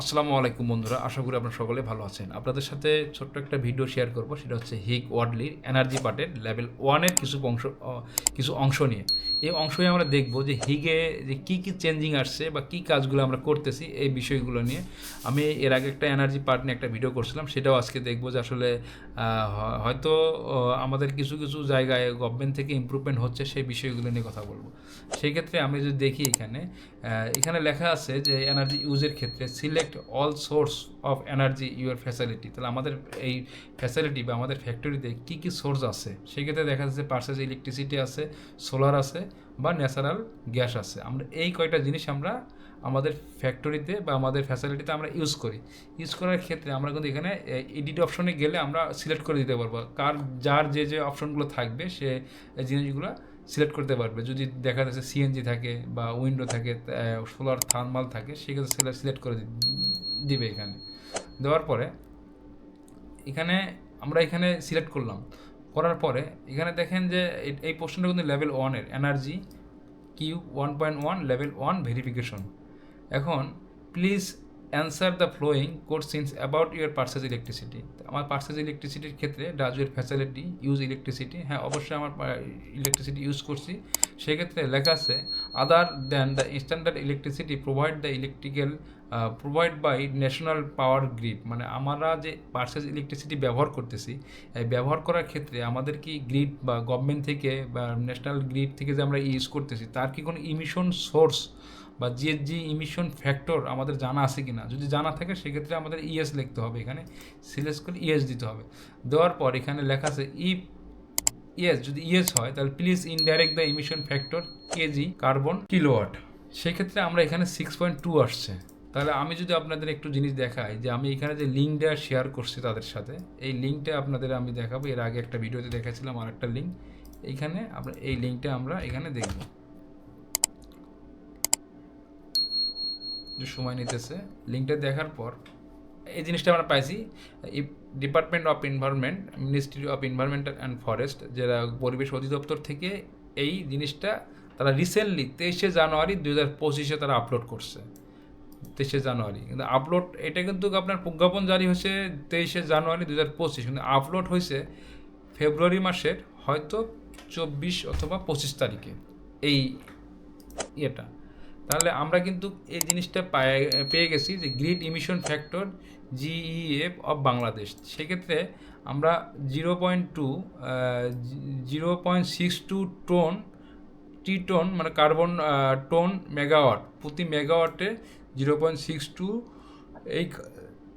আসসালামু আলাইকুম বন্ধুরা, আশা করি আপনারা সকলে ভালো আছেন। আপনাদের সাথে ছোট্ট একটা ভিডিও শেয়ার করব, সেটা হচ্ছে হিক ওয়ার্ডলির এনার্জি পার্টের লেভেল ওয়ানের কিছু অংশ কিছু অংশ নিয়ে। এই অংশে আমরা দেখব যে হিগে যে কী কী চেঞ্জিং আসছে বা কী কাজগুলো আমরা করতেছি এই বিষয়গুলো নিয়ে। আমি এর আগে একটা এনার্জি পার্ট নিয়ে একটা ভিডিও করছিলাম, সেটাও আজকে দেখব যে আসলে হয়তো আমাদের কিছু কিছু জায়গায় গভর্নমেন্ট থেকে ইমপ্রুভমেন্ট হচ্ছে, সেই বিষয়গুলো নিয়ে কথা বলব। সেই ক্ষেত্রে আমি যদি দেখি এখানে এখানে লেখা আছে যে এনার্জি ইউজের ক্ষেত্রে select all source of energy your facility তাহলে আমাদের এই ফ্যাসিলিটি বা আমাদের ফ্যাক্টরিতে কী কী সোর্স আছে? সেক্ষেত্রে দেখা যাচ্ছে পার্সেস ইলেকট্রিসিটি আছে সোলার আছে বা ন্যাচারাল গ্যাস আছে। আমরা এই কয়টা জিনিস আমরা আমাদের ফ্যাক্টরিতে বা আমাদের ফ্যাসিলিটিতে আমরা ইউজ করি। ইউজ করার ক্ষেত্রে আমরা কিন্তু এখানে এডিট অপশনে গেলে আমরা সিলেক্ট করে দিতে পারব। কার, যার যে যে অপশনগুলো থাকবে সে জিনিসগুলো সিলেক্ট করতে পারবে। যদি দেখা যাচ্ছে সিএনজি থাকে বা উইন্ডো থাকে সোলার থার্মাল থাকে, সেক্ষেত্রে সিলেক্ট করে দিবে এখানে। দেওয়ার পরে এখানে আমরা এখানে সিলেক্ট করলাম। করার পরে এখানে দেখেন যে এই- এই পোর্শনটা কিন্তু লেভেল ওয়ানের energy Q one point one level one verification এখন please answer the following questions about your purchase electricity আমার পার্সেস ইলেকট্রিসিটির ক্ষেত্রে does your facility use electricity হ্যাঁ অবশ্যই আমার ইলেকট্রিসিটি ইউজ করছি। সেক্ষেত্রে লেখা আছে other than the standard electricity provide the electrical provide by national power grid মানে আমরা যে পার্সেস ইলেকট্রিসিটি ব্যবহার করতেছি ব্যবহার করার ক্ষেত্রে আমাদের কি গ্রিড বা গভর্নমেন্ট থেকে বা ন্যাশনাল গ্রিড থেকে যে আমরা ইউজ করতেছি, তার কি কোনো ইমিশন সোর্স বা জিএসজি ইমিশন ফ্যাক্টর আমাদের জানা আছে কি না যদি জানা থাকে সেক্ষেত্রে আমাদের ইএস লিখতে হবে এখানে সিলেক্ট করে ইএস দিতে হবে। দেওয়ার পর এখানে লেখা আছে ইফ ইয়েস যদি ইয়েস হয় তাহলে please indirect the emission factor KG carbon kilowatt সেক্ষেত্রে আমরা এখানে সিক্স পয়েন্ট টু আসছে। তাহলে আমি যদি আপনাদের একটু জিনিস দেখাই, যে আমি এখানে যে লিঙ্কটা শেয়ার করছি তাদের সাথে, এই লিঙ্কটা আপনাদের আমি দেখাবো, এর আগে একটা ভিডিওতে দেখাছিলাম আর একটা লিঙ্ক এইখানে আমরা, এই লিঙ্কটা আমরা এখানে দেখব। সময় নিতেছে। লিঙ্কটা দেখার পর, এই জিনিসটা আমরা পাইছি department of environment ministry of environment and forest যারা পরিবেশ অধিদপ্তর থেকে এই জিনিসটা তারা রিসেন্টলি তেইশে জানুয়ারি দু হাজার পঁচিশে তারা আপলোড করছে। তেইশে জানুয়ারি। কিন্তু আপলোড এটা কিন্তু আপনার প্রজ্ঞাপন জারি হয়েছে তেইশে জানুয়ারি দু হাজার পঁচিশ। কিন্তু আপলোড হয়েছে ফেব্রুয়ারি মাসের হয়তো চব্বিশ অথবা পঁচিশ তারিখে। এই ইয়েটা। তাহলে আমরা কিন্তু এই জিনিসটা পায়ে- পেয়ে গেছি যে grid emission factor GEF of Bangladesh সেক্ষেত্রে আমরা zero point two zero point six two tonne T tonne মানে কার্বন টোন, মেগাওয়াট, প্রতি মেগাওয়াটে জিরো পয়েন্ট সিক্স টু, এই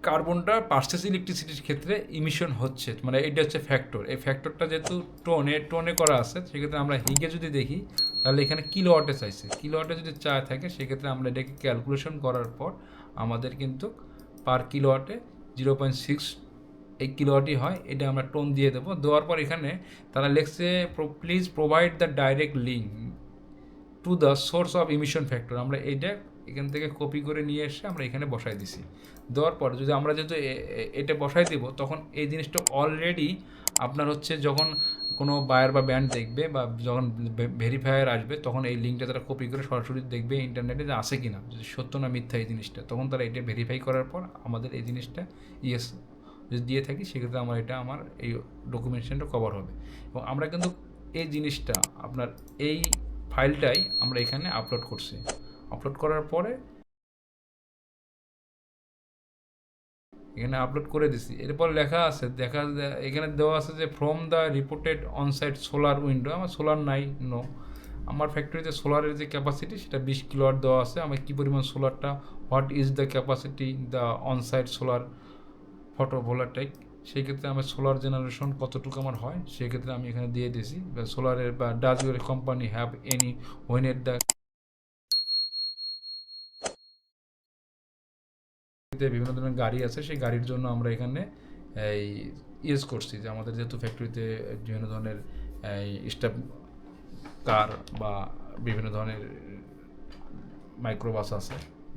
কার্বনটা পার্সেস ইলেকট্রিসিটির ক্ষেত্রে ইমিশন হচ্ছে। মানে এটা হচ্ছে ফ্যাক্টর এই ফ্যাক্টরটা যেহেতু টোনে টোনে করা আছে, সেক্ষেত্রে আমরা হিগে যদি দেখি, তাহলে এখানে কিলোওয়াটে চাইছে। কিলোওয়াটে যদি চায় থাকে, সেক্ষেত্রে আমরা এটাকে ক্যালকুলেশন করার পর আমাদের কিন্তু পার কিলোওয়াটে জিরো পয়েন্ট সিক্স এই কিলোওয়াটই হয়। এটা আমরা টোন দিয়ে দেবো। দেওয়ার পর এখানে তারা লিখছে please provide the direct link to the source of emission factor আমরা এইটা এখান থেকে কপি করে নিয়ে এসে আমরা এখানে বসাই দিছি। দেওয়ার পর যদি আমরা যেহেতু এটা বসাই দিব, তখন এই জিনিসটা অলরেডি আপনার হচ্ছে যখন কোনো বায়ার বা ব্যান্ড দেখবে বা যখন ভেরিফায়ার আসবে, তখন এই লিঙ্কটা তারা কপি করে সরাসরি দেখবে ইন্টারনেটে যে আছে কি না যদি সত্য না মিথ্যা এই জিনিসটা। তখন তারা এটা ভেরিফাই করার পর আমাদের এই জিনিসটা ইয়েস যদি দিয়ে থাকি, সেক্ষেত্রে আমার এটা আমার এই ডকুমেন্টেশনটা কভার হবে। এবং আমরা কিন্তু এই জিনিসটা, আপনার এই ফাইলটাই আমরা এখানে আপলোড করছি। আপলোড করার পরে এখানে আপলোড করে দিছি। এরপর লেখা আছে, দেখা এখানে দেওয়া আছে যে from the reported onsite solar window আমার সোলার নাই নো আমার ফ্যাক্টরিতে সোলারের যে ক্যাপাসিটি সেটা বিশ কিলোয়াট দেওয়া আছে। আমার কী পরিমাণ সোলারটা what is the capacity the onsite solar photovoltaic সেই ক্ষেত্রে আমার সোলার জেনারেশন কতটুকু আমার হয় সেক্ষেত্রে আমি এখানে দিয়ে দিয়েছি। সোলারের বা does company have any own at the বিভিন্ন ধরনের গাড়ি আছে, সেই গাড়ির জন্য আমরা এখানে, এই ইউজ করছি যে আমাদের যেহেতু ফ্যাক্টরিতে বিভিন্ন ধরনের স্টাফ কার বা বিভিন্ন ধরনের মাইক্রোবাস আছে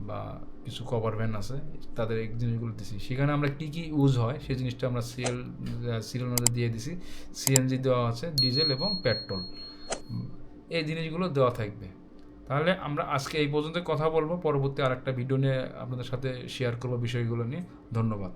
বা কিছু কভার ভ্যান আছে, তাদের এই জিনিসগুলো দিছি। সেখানে আমরা কী কী ইউজ হয়, সেই জিনিসটা আমরা সিএল সিরিয়াল মধ্যে দিয়ে দিছি। সিএনজি দেওয়া আছে ডিজেল এবং পেট্রোল এই জিনিসগুলো দেওয়া থাকবে। তাহলে আমরা আজকে এই পর্যন্ত কথা বলব। পরবর্তী আর একটা ভিডিও নিয়ে আপনাদের সাথে শেয়ার করব বিষয়গুলো নিয়ে। ধন্যবাদ।